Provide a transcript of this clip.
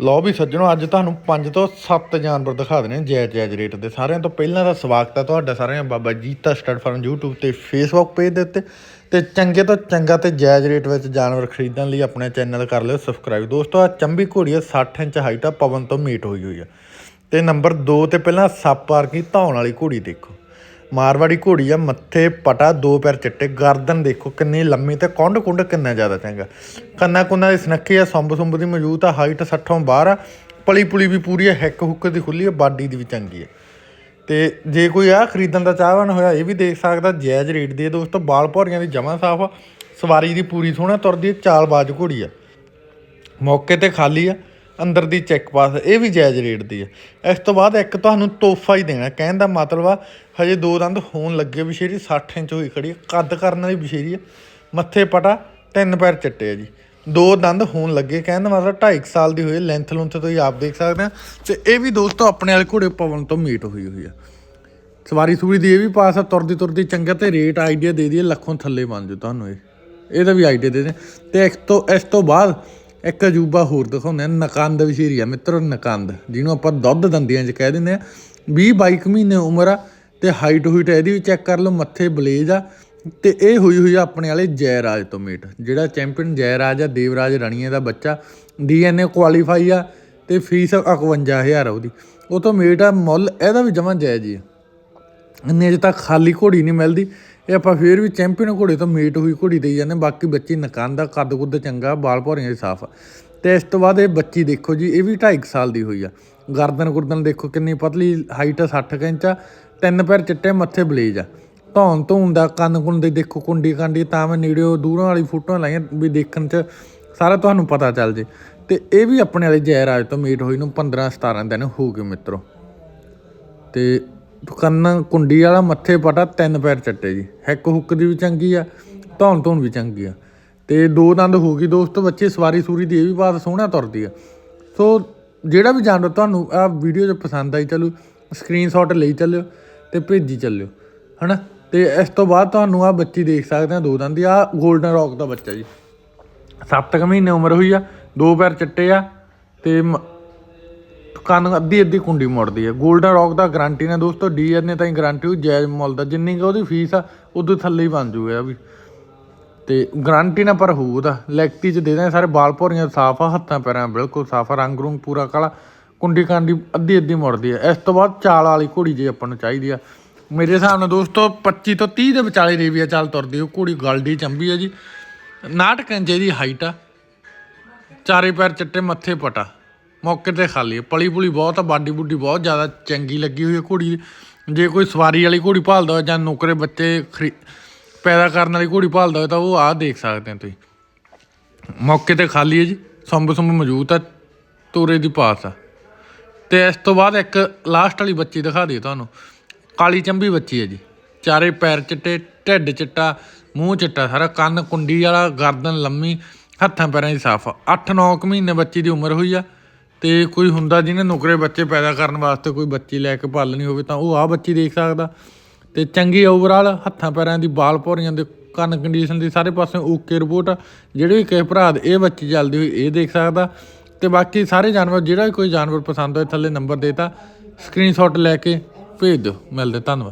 ਲਓ ਵੀ ਸੱਜਣੋ, ਅੱਜ ਤੁਹਾਨੂੰ 5 ਤੋਂ 7 ਜਾਨਵਰ ਦਿਖਾ ਦੇਣੇ ਜਾਇਜ਼ ਜਾਇਜ਼ ਰੇਟ ਦੇ ਸਾਰਿਆਂ ਤੋਂ ਪਹਿਲਾਂ ਦਾ ਸਵਾਗਤ ਹੈ ਤੁਹਾਡਾ ਸਾਰਿਆਂ Baba Jeeta stud farm YouTube ਤੇ Facebook ਪੇਜ ਦੇ ਉੱਤੇ। ਤੇ ਚੰਗੇ ਤੋਂ ਚੰਗਾ ਤੇ ਜਾਇਜ਼ ਰੇਟ ਵਿੱਚ ਜਾਨਵਰ ਖਰੀਦਣ ਲਈ ਆਪਣੇ ਚੈਨਲ ਕਰ ਲਿਓ ਸਬਸਕ੍ਰਾਈਬ ਦੋਸਤੋ ਆ ਚੰਬੀ ਘੋੜੀ ਆ 60 ਇੰਚ ਹਾਈਟ ਆ, ਪਵਨ ਤੋਂ ਮੀਟ ਹੋਈ ਹੋਈ ਆ। ਤੇ ਨੰਬਰ 2 ਤੇ ਪਹਿਲਾਂ ਸੱਪ ਆਰਕੀ ਧੌਣ ਵਾਲੀ ਘੋੜੀ ਦੇਖੋ। ਮਾਰਵਾੜੀ ਘੋੜੀ ਆ ਮੱਥੇ, ਪਟਾ, ਦੋ ਪੈਰ ਚਿੱਟੇ, ਗਰਦਨ ਦੇਖੋ ਕਿੰਨੀ ਲੰਮੀ ਤੇ ਕੁੰਡ ਕੁੰਡ ਕਿੰਨਾ ਜ਼ਿਆਦਾ ਚੰਗਾ। ਕੰਨਾ ਕੁੰਨਾ ਦੀ ਸਨੱਖੀ ਆ, ਸੰਬ ਸੁੰਬ ਦੀ ਮੌਜੂਦ ਆ, ਹਾਈਟ 60 ਬਾਹਰ ਆ ਪਲੀ ਪੁਲੀ ਵੀ ਪੂਰੀ ਆ, ਹਿੱਕ ਹੁੱਕ ਦੀ ਖੁੱਲੀ ਆ, ਬਾਡੀ ਦੀ ਵੀ ਚੰਗੀ ਆ। ਤੇ ਜੇ ਕੋਈ ਆ ਖਰੀਦਣ ਦਾ ਚਾਹਵਾਨ ਹੋਇਆ, ਇਹ ਵੀ ਦੇਖ ਸਕਦਾ, ਜਾਇਜ਼ ਰੇਟ ਦੀ ਆ, ਦੋਸਤੋ, ਬਾਲ ਭੌਰੀਆਂ ਦੀ ਜਮਾ ਸਾਫ਼ ਆ, ਸਵਾਰੀ ਦੀ ਪੂਰੀ ਸੋਹਣਾ ਤੁਰਦੀ ਆ, ਚਾਲਬਾਜ਼ ਘੋੜੀ ਆ। ਮੌਕੇ ਤੇ ਖਾਲੀ ਆ ਅੰਦਰ ਦੀ ਚੈੱਕ ਪਾਸ ਇਹ ਵੀ ਜਾਇਜ਼ ਰੇਟ ਦੀ ਆ। ਇਸ ਤੋਂ ਬਾਅਦ ਇੱਕ ਤੁਹਾਨੂੰ ਤੋਹਫਾ ਹੀ ਦੇਣਾ। ਕਹਿਣ ਦਾ ਮਤਲਬ ਆ, ਹਜੇ ਦੋ ਦੰਦ ਹੋਣ ਲੱਗੇ ਵਿਸ਼ੇਰੀ 60 ਇੰਚ ਹੋਈ ਖੜੀ ਆ। ਕੱਦ ਕਰਨ ਵਾਲੀ ਵਿਸ਼ੇਰੀ ਆ। ਮੱਥੇ ਪਟਾ, ਤਿੰਨ ਪੈਰ ਚਿੱਟੇ ਆ ਜੀ। ਦੋ ਦੰਦ ਹੋਣ ਲੱਗੇ। ਕਹਿਣ ਦਾ ਮਤਲਬ 2.5 ਸਾਲ ਦੀ ਹੋਈ ਲੈਂਥ ਲੁੰਥ ਤੁਸੀਂ ਆਪ ਦੇਖ ਸਕਦੇ ਆ। ਤੇ ਇਹ ਵੀ ਦੋਸਤੋ ਆਪਣੇ ਵਾਲੇ ਘੋੜੇ ਪਵਨ ਤੋਂ ਮੀਟ ਹੋਈ ਹੋਈ ਆ। ਸਵਾਰੀ ਸੂਰੀ ਦੀ ਇਹ ਵੀ ਪਾਸ ਆ। ਤੁਰਦੀ ਤੁਰਦੀ ਚੰਗਾ ਤੇ ਰੇਟ ਆਈਡੀਆ ਦੇ ਦਈਏ, ਲੱਖੋਂ ਥੱਲੇ ਬਣ ਜੂ ਤੁਹਾਨੂੰ ਇਹ। ਇਹਦਾ ਵੀ ਆਈਡੀਆ ਦੇ ਦੇ। ਤੇ ਇਸ ਤੋਂ ਇਸ ਤੋਂ ਬਾਅਦ ਇੱਕ ਅਜੂਬਾ ਹੋਰ ਦਿਖਾਉਂਦੇ ਆ ਨਕੰਦ ਵਿਸ਼ੇਰੀ ਆ, ਮਿੱਤਰੋ ਨਕੰਦ, ਜਿਹਨੂੰ ਆਪਾਂ ਦੁੱਧ ਦੰਦੀਆਂ 'ਚ ਕਹਿ ਦਿੰਦੇ ਆ 20 22 ਕੁ ਮਹੀਨੇ ਉਮਰ ਆ ਤੇ ਹਾਈਟ ਹੂਈਟ ਇਹਦੀ ਵੀ ਚੈੱਕ ਕਰ ਲਓ, ਮੱਥੇ ਬਲੇਜ ਆ ਤੇ ਇਹ ਹੋਈ ਹੋਈ ਆ ਆਪਣੇ ਵਾਲੇ ਜੈਰਾਜ ਤੋਂ ਮੇਟ ਜਿਹੜਾ ਚੈਂਪੀਅਨ ਜੈਰਾਜ ਆ, ਦੇਵਰਾਜ ਰਣੀਏ ਦਾ ਬੱਚਾ ਡੀਐਨਏ ਕੁਆਲੀਫਾਈ ਆ ਤੇ ਫੀਸ 51000 ਆ ਉਹਦੀ। ਉਹ ਤੋਂ ਮੇਟ ਆ ਮੁੱਲ, ਇਹਦਾ ਵੀ ਜਮਾਂ ਜਾਇਜ਼ ਹੀ ਆ। ਇੰਨੇ ਅਜੇ ਤੱਕ ਖਾਲੀ ਘੋੜੀ ਨਹੀਂ ਮਿਲਦੀ ਇਹ ਆਪਾਂ ਫੇਰ ਵੀ ਚੈਂਪੀਅਨ ਘੋੜੇ ਤੋਂ ਮੀਟ ਹੋਈ ਘੋੜੀ ਦੇਈ ਜਾਂਦੇ ਬਾਕੀ ਬੱਚੀ ਨਕਾਨ ਦਾ ਕੱਦ ਕੁੱਦ ਚੰਗਾ ਬਾਲ ਭੌਰੀਆਂ ਸਾਫ਼। ਆ ਤੇ ਇਸ ਤੋਂ ਬਾਅਦ ਇਹ ਬੱਚੀ ਦੇਖੋ ਜੀ, ਇਹ ਵੀ 2.5 ਸਾਲ ਦੀ ਹੋਈ ਆ। ਗਰਦਨ ਗੁਰਦਨ ਦੇਖੋ ਕਿੰਨੀ ਪਤਲੀ ਹਾਈਟ 60 ਕੁ ਇੰਚ ਆ। ਤਿੰਨ ਪੈਰ ਚਿੱਟੇ, ਮੱਥੇ ਬਲੇਜ ਆ। ਧੌਣ ਧੂਣ ਦਾ, ਕੰਨ ਕੁੰਨ ਦੇ ਦੇਖੋ ਕੁੰਡੀ ਕਾਂਡੀ, ਤਾਂ ਮੈਂ ਨੇੜਿਓ ਦੂਰੋਂ ਵਾਲੀ ਫੋਟੋਆਂ ਲਾਈਆਂ ਵੀ ਦੇਖਣ 'ਚ ਸਾਰਾ ਤੁਹਾਨੂੰ ਪਤਾ ਚੱਲ ਜੇ। ਤੇ ਇਹ ਵੀ ਆਪਣੇ ਵਾਲੇ ਜੈ ਰਾਜ ਤੋਂ ਮੀਟ ਹੋਈ ਨੂੰ 15 17 ਦਿਨ ਹੋ ਗਏ ਮਿੱਤਰੋ। ਤੇ ਕੰਨ ਕੁੰਡੀ ਵਾਲਾ ਮੱਥੇ ਪਟਾ ਤਿੰਨ ਪੈਰ ਚੱਟੇ ਜੀ। ਹਿੱਕ ਹੁੱਕ ਦੀ ਵੀ ਚੰਗੀ ਆ, ਧੌਣ ਧੌਣ ਵੀ ਚੰਗੀ ਆ। ਤੇ ਦੋ ਦੰਦ ਹੋ ਗਈ ਦੋਸਤੋ ਬੱਚੇ, ਸਵਾਰੀ ਸੂਰੀ ਦੀ ਇਹ ਵੀ ਬਾਤ ਸੋਹਣਾ ਤੁਰਦੀ ਆ। ਸੋ ਜਿਹੜਾ ਵੀ ਜਾਨਵਰ ਤੁਹਾਨੂੰ ਆ ਵੀਡੀਓ 'ਚ ਪਸੰਦ ਆਈ ਚਲੋ ਸਕਰੀਨਸ਼ਾਟ ਲਈ ਚੱਲਿਓ ਤੇ ਭੇਜੀ ਚੱਲਿਓ, ਹਨਾ? ਤੇ ਇਸ ਤੋਂ ਬਾਅਦ ਤੁਹਾਨੂੰ ਆ ਬੱਚੀ ਦੇਖ ਸਕਦੇ ਆ ਦੋ ਦੰਦ ਦੀ ਆ 골ਡਨ ਰੌਕ ਦਾ ਬੱਚਾ ਜੀ। 7 ਕੁ ਮਹੀਨੇ ਉਮਰ ਹੋਈ ਆ, ਦੋ ਪੈਰ ਚੱਟੇ ਆ ਤੇ ਮ- ਕੰਨ ਅੱਧੀ ਅੱਧੀ ਕੁੰਡੀ ਮੁੜਦੀ ਹੈ। 골ਡਨ ਰੌਕ ਦਾ ਗਾਰੰਟੀ ਨੇ ਦੋਸਤੋ ਡੀਐਨਏ ਤਾਂ ਹੀ ਗਾਰੰਟੀ ਹੋ ਜਾਇਜ਼ ਮੁੱਲ ਦਾ। ਜਿੰਨੀ ਕੁ ਉਹਦੀ ਫੀਸ ਆ ਉਦੋਂ ਥੱਲੇ ਹੀ ਬਣ ਜੂਗਾ ਵੀ। ਤੇ ਗਾਰੰਟੀ ਨਾ ਪਰ ਹੋਊ ਉਹਦਾ। ਲੈਕਤੀ ਚ ਦੇ ਦੇ ਸਾਰੇ ਬਾਲ ਭੋਰੀਆਂ ਸਾਫ਼ ਆ, ਹੱਥਾਂ ਪੈਰਾਂ ਬਿਲਕੁਲ ਸਾਫ਼ ਆ, ਰੰਗ ਰੂੰਗ ਪੂਰਾ ਕਾਲਾ। ਕੁੰਡੀ ਕਾਂਡੀ ਅੱਧੀ ਅੱਧੀ ਮੁੜਦੀ ਹੈ। ਇਸ ਤੋਂ ਬਾਅਦ ਚਾਲ ਵਾਲੀ ਘੋੜੀ ਜੇ ਆਪਾਂ ਨੂੰ ਚਾਹੀਦੀ ਆ। ਮੇਰੇ ਹਿਸਾਬ ਨਾਲ ਦੋਸਤੋ 25 ਤੋਂ 30 ਦੇ ਵਿਚਾਲੇ ਰੇਵੀਆ ਚਾਲ ਤੁਰਦੀ। ਉਹ ਘੋੜੀ ਗਲਡੀ ਚੰਬੀ ਆ ਜੀ। 69 ਇੰਚ ਦੀ ਹਾਈਟ ਆ। ਚਾਰੇ ਪੈਰ ਚਿੱਟੇ, ਮੱਥੇ ਪਟਾ। ਮੌਕੇ ਤੇ ਖਾਲੀ ਹੈ ਪਲੀ ਪੁਲੀ ਬਹੁਤ ਆ, ਬਾਡੀ ਬੁੱਡੀ ਬਹੁਤ ਜ਼ਿਆਦਾ ਚੰਗੀ ਲੱਗੀ ਹੋਈ ਹੈ ਘੋੜੀ ਜੇ ਕੋਈ ਸਵਾਰੀ ਵਾਲੀ ਘੋੜੀ ਭਾਲਦਾ ਹੋਵੇ ਜਾਂ ਨੌਕਰੇ ਬੱਚੇ ਖਰੀ, ਪੈਦਾ ਕਰਨ ਵਾਲੀ ਘੋੜੀ ਭਾਲਦਾ ਹੋਵੇ ਤਾਂ ਉਹ ਆਹ ਦੇਖ ਸਕਦੇ ਹੋ ਤੁਸੀਂ। ਮੌਕੇ ਤੇ ਖਾਲੀ ਹੈ ਜੀ। ਸੰਭ ਸੰਭ ਮੌਜੂਦ ਆ, ਤੋਰੇ ਦੀ ਪਾਸ ਆ। ਤੇ ਇਸ ਤੋਂ ਬਾਅਦ ਇੱਕ ਲਾਸਟ ਵਾਲੀ ਬੱਚੀ ਦਿਖਾ ਦਈਏ ਤੁਹਾਨੂੰ। ਕਾਲੀ ਚੰਬੀ ਬੱਚੀ ਹੈ ਜੀ। ਚਾਰੇ ਪੈਰ ਚਿੱਟੇ, ਢਿੱਡ ਚਿੱਟਾ, ਮੂੰਹ ਚਿੱਟਾ ਸਾਰਾ, ਕੰਨ ਕੁੰਡੀ ਵਾਲਾ, ਗਰਦਨ ਲੰਮੀ, ਹੱਥਾਂ ਪੈਰਾਂ ਦੀ ਸਾਫ਼ 8-9 ਕੁ ਮਹੀਨੇ ਬੱਚੀ ਦੀ ਉਮਰ ਹੋਈ ਆ। ਤੇ ਕੋਈ ਹੁੰਦਾ ਜਿਹਨੇ ਨੁਕਰੇ ਬੱਚੇ ਪੈਦਾ ਕਰਨ ਵਾਸਤੇ ਕੋਈ ਬੱਚੀ ਲੈ ਕੇ ਪਾਲਣੀ ਹੋਵੇ ਤਾਂ ਉਹ ਆ ਬੱਚੀ ਦੇਖ ਸਕਦਾ। ਤੇ ਚੰਗੀ ਓਵਰਆਲ ਹੱਥਾਂ ਪੈਰਾਂ ਦੀ ਬਾਲ ਭੌਰੀਆਂ ਦੇ ਕੰਨ ਕੰਡੀਸ਼ਨ ਦੀ ਸਾਰੇ ਪਾਸੇ ਓਕੇ ਰਿਪੋਰਟ ਆ। ਜਿਹੜੇ ਵੀ ਕਿਸੇ ਭਰਾ ਦੇ ਇਹ ਬੱਚੀ ਚੱਲਦੀ ਹੋਈ ਇਹ ਦੇਖ ਸਕਦਾ। ਤੇ ਬਾਕੀ ਸਾਰੇ ਜਾਨਵਰ, ਜਿਹੜਾ ਵੀ ਕੋਈ ਜਾਨਵਰ ਪਸੰਦ ਹੋਏ ਥੱਲੇ ਨੰਬਰ ਦੇਤਾ। ਸਕਰੀਨਸ਼ਾਟ ਲੈ ਕੇ ਭੇਜ ਦਿਓ। ਮਿਲਦੇ ਧੰਨਵਾਦ।